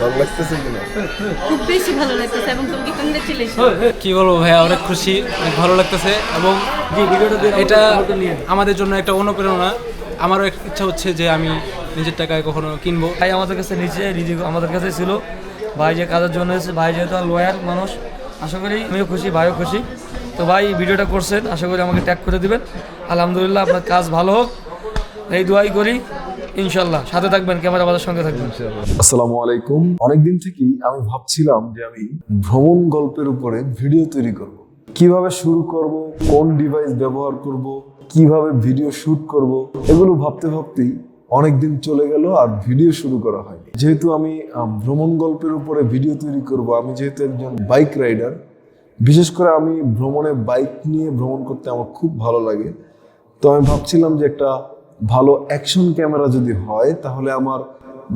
ভালো লাগতেছে কিনা? খুব বেশি ভালো লাগতেছে এবং তোমাকে কংগ্রেচুলেশন কি বলব ভাইয়া অনেক খুশি অনেক ভালো লাগতেছে এবং এটা আমাদের জন্য একটা অনুপ্রেরণা। আমারও এক ইচ্ছা হচ্ছে যে আমি নিজের টাকায় কখনো কিনবো। ভাই আমাদের কাছে নিচে রিজিক আমাদের কাছে ছিল। ভাই যে কাজের জন্য এসেছে ভাই যেহেতু লয়ার মানুষ আশা করি আমিও খুশি ভাইও খুশি। তো ভাই ভিডিওটা করছেন আশা করি আমাকে ট্যাগ করে দিবেন। আলহামদুলিল্লাহ আপনার কাজ ভালো হোক। এই দোয়াই করি। ইনশাল্লাহ সাথে থাকবেন ক্যামেরা বাজার সঙ্গে থাকবেন। আসসালামু আলাইকুম। অনেকদিন থেকেই আমি ভাবছিলাম যে আমি ভ্রমণ গল্পের উপরে ভিডিও তৈরি করব। কীভাবে শুরু করব, কোন ডিভাইস ব্যবহার করব, কীভাবে ভিডিও শুট করব, এগুলো ভাবতে ভাবতেই অনেক দিন চলে গেল আর ভিডিও শুরু করা হয়নি। যেহেতু আমি ভ্রমণ গল্পের উপরে ভিডিও তৈরি করব, আমি যেহেতু একজন বাইক রাইডার, বিশেষ করে আমি ভ্রমণে বাইক নিয়ে ভ্রমণ করতে আমার খুব ভালো লাগে। তো আমি ভাবছিলাম যে একটা ভালো অ্যাকশন ক্যামেরা যদি হয়, তাহলে আমার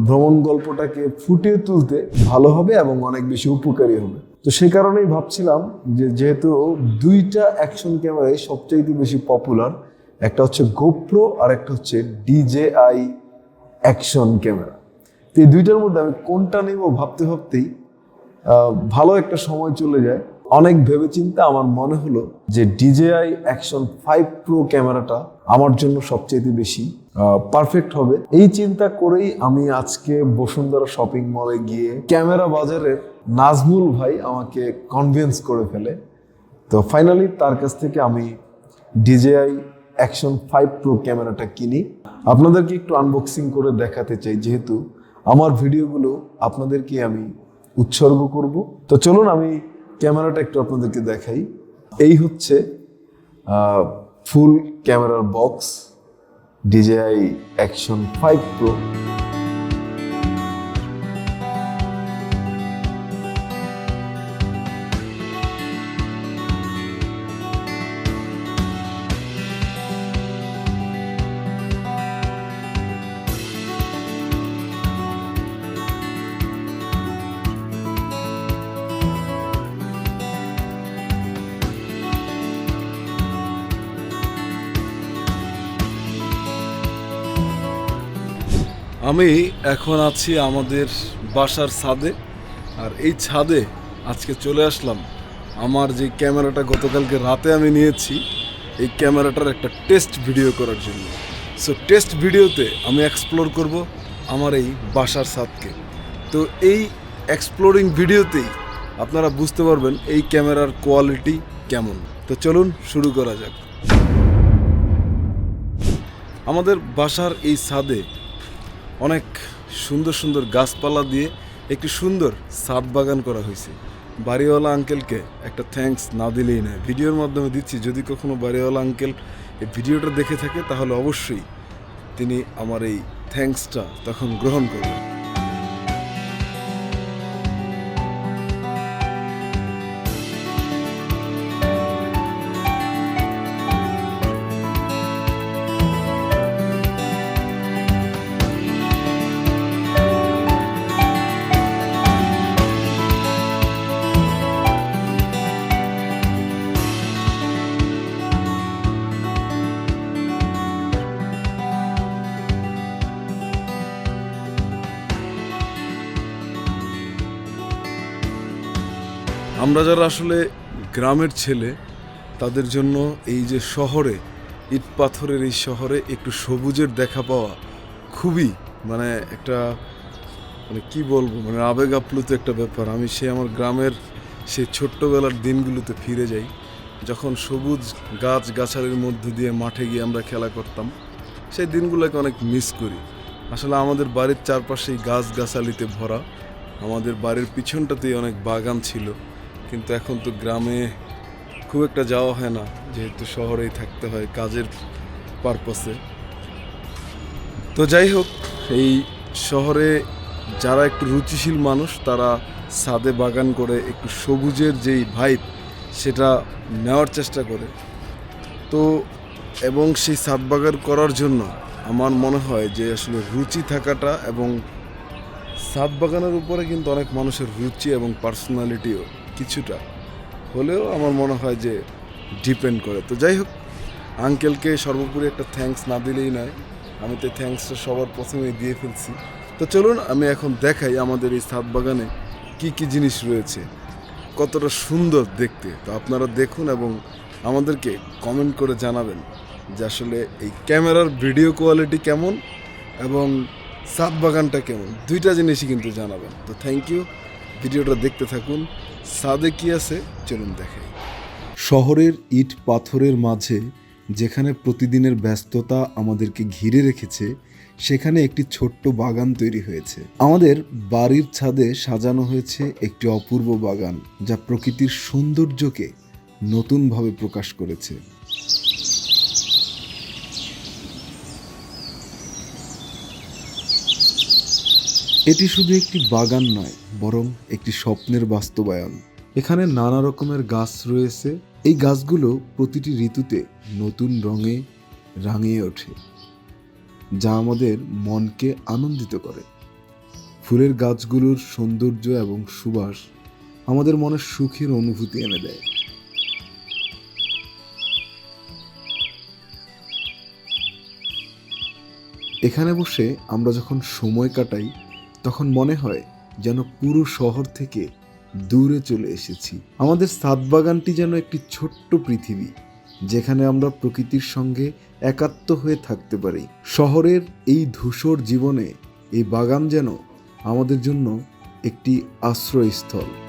ভ্রমণ গল্পটাকে ফুটিয়ে তুলতে ভালো হবে এবং অনেক বেশি উপকারী হবে। তো সে কারণেই ভাবছিলাম যে যেহেতু দুইটা অ্যাকশন ক্যামেরাই সবচাইতে বেশি পপুলার একটা হচ্ছে গোপ্রো আর একটা হচ্ছে ডিজেআই অ্যাকশন ক্যামেরা তো এই দুইটার মধ্যে আমি কোনটা নেব ভাবতে ভাবতেই ভালো একটা সময় চলে যায়। অনেক ভেবেচিন্তে আমার মনে হলো যে ডিজেআই অ্যাকশন ফাইভ প্রো ক্যামেরাটা আমার জন্য সবচেয়ে বেশি পারফেক্ট হবে। এই চিন্তা করেই আমি আজকে বসুন্ধরা শপিং মলে গিয়ে ক্যামেরা বাজারের নাজমুল ভাই আমাকে কনভিন্স করে ফেলে। তো ফাইনালি তার কাছ থেকে আমি ডিজেআই অ্যাকশন ফাইভ প্রো ক্যামেরাটা কিনি। আপনাদেরকে একটু আনবক্সিং করে দেখাতে চাই, যেহেতু আমার ভিডিওগুলো আপনাদেরকে আমি উৎসর্গ করব। তো চলুন আমি ক্যামেরাটা একটু আপনাদেরকে দেখাই। এই হচ্ছে ফুল ক্যামেরার box DJI action five pro আমি এখন আছি আমাদের বাসার ছাদে, আর এই ছাদে আজকে চলে আসলাম। আমার যে ক্যামেরাটা গতকালকে রাতে আমি নিয়েছি, এই ক্যামেরাটার একটা টেস্ট ভিডিও করার জন্য। সো টেস্ট ভিডিওতে আমি এক্সপ্লোর করব আমার এই বাসার ছাদকে। তো এই এক্সপ্লোরিং ভিডিওতেই আপনারা বুঝতে পারবেন এই ক্যামেরার কোয়ালিটি কেমন। তো চলুন শুরু করা যাক। আমাদের বাসার এই ছাদে অনেক সুন্দর সুন্দর গাছপালা দিয়ে একটি সুন্দর ছাদ বাগান করা হয়েছে। বাড়িওয়ালা আঙ্কেলকে একটা থ্যাঙ্কস না দিলেই না ভিডিওর মাধ্যমে দিচ্ছি, যদি কখনো বাড়িওয়ালা আঙ্কেল এই ভিডিওটা দেখে থাকে, তাহলে অবশ্যই তিনি আমার এই থ্যাঙ্কসটা তখন গ্রহণ করবেন। আমরা যারা আসলে গ্রামের ছেলে, তাদের জন্য এই যে শহরে, ইট পাথরের এই শহরে একটু সবুজের দেখা পাওয়া খুবই মানে একটা মানে কি বলব মানে আবেগ আপ্লুত একটা ব্যাপার। আমি সে আমার গ্রামের সেই ছোট্টবেলার দিনগুলোতে ফিরে যাই, যখন সবুজ গাছ গাছালির মধ্যে দিয়ে মাঠে গিয়ে আমরা খেলা করতাম, সেই দিনগুলোকে অনেক মিস করি। আসলে আমাদের বাড়ির চারপাশেই গাছ গাছালিতে ভরা, আমাদের বাড়ির পিছনটাতেই অনেক বাগান ছিল। কিন্তু এখন তো গ্রামে খুব একটা যাওয়া হয় না, যেহেতু শহরেই থাকতে হয় কাজের পারপাসে তো যাই হোক, এই শহরে যারা একটু রুচিশীল মানুষ, তারা ছাদে বাগান করে একটু সবুজের যেই ভাইব সেটা নেওয়ার চেষ্টা করে। তো, এবং সেই ছাদ বাগান করার জন্য আমার মনে হয় যে আসলে রুচি থাকাটা এবং ছাদ বাগানের উপরে কিন্তু অনেক মানুষের রুচি এবং পার্সোনালিটিও কিছুটা হলেও আমার মনে হয় যে ডিপেন্ড করে। তো যাই হোক আঙ্কেলকে সর্বোপরি একটা থ্যাঙ্কস না দিলেই নয়। আমি তো থ্যাঙ্কসটা সবার প্রথমেই দিয়ে ফেলছি। তো চলুন, আমি এখন দেখাই আমাদের এই ছাদ বাগানে কি কি জিনিস রয়েছে। কতটা সুন্দর দেখতে। তো আপনারা দেখুন এবং আমাদেরকে কমেন্ট করে জানাবেন যে আসলে এই ক্যামেরার ভিডিও কোয়ালিটি কেমন এবং ছাদ বাগানটা কেমন। দুইটা জিনিসই কিন্তু জানাবেন। তো থ্যাংক ইউ ভিডিওটা দেখতে থাকুন। সাদে কি আছে, চলুন দেখাই। শহরের ইট পাথরের মাঝে, যেখানে প্রতিদিনের ব্যস্ততা আমাদেরকে ঘিরে রেখেছে, সেখানে একটি ছোট্ট বাগান তৈরি হয়েছে। আমাদের বাড়ির ছাদে সাজানো হয়েছে একটি অপূর্ব বাগান, যা প্রকৃতির সৌন্দর্যকে নতুনভাবে প্রকাশ করেছে। এটি শুধু একটি বাগান নয় বরং একটি স্বপ্নের বাস্তবায়ন। এখানে নানা রকমের গাছ রয়েছে। এই গাছগুলো প্রতিটি ঋতুতে নতুন রঙে রাঙিয়ে ওঠে, যা আমাদের মনকে আনন্দিত করে। ফুলের গাছগুলোর সৌন্দর্য এবং সুবাস আমাদের মনে সুখের অনুভূতি এনে দেয়। এখানে বসে আমরা যখন সময় কাটাই, তখন মনে হয় যেন পুরো শহর থেকে দূরে চলে এসেছি। আমাদের সাত বাগানটি যেন একটি ছোট্ট পৃথিবী, যেখানে আমরা প্রকৃতির সঙ্গে একাত্ম হয়ে থাকতে পারি। শহরের এই ধূসর জীবনে এই বাগান যেন আমাদের জন্য একটি আশ্রয়স্থল।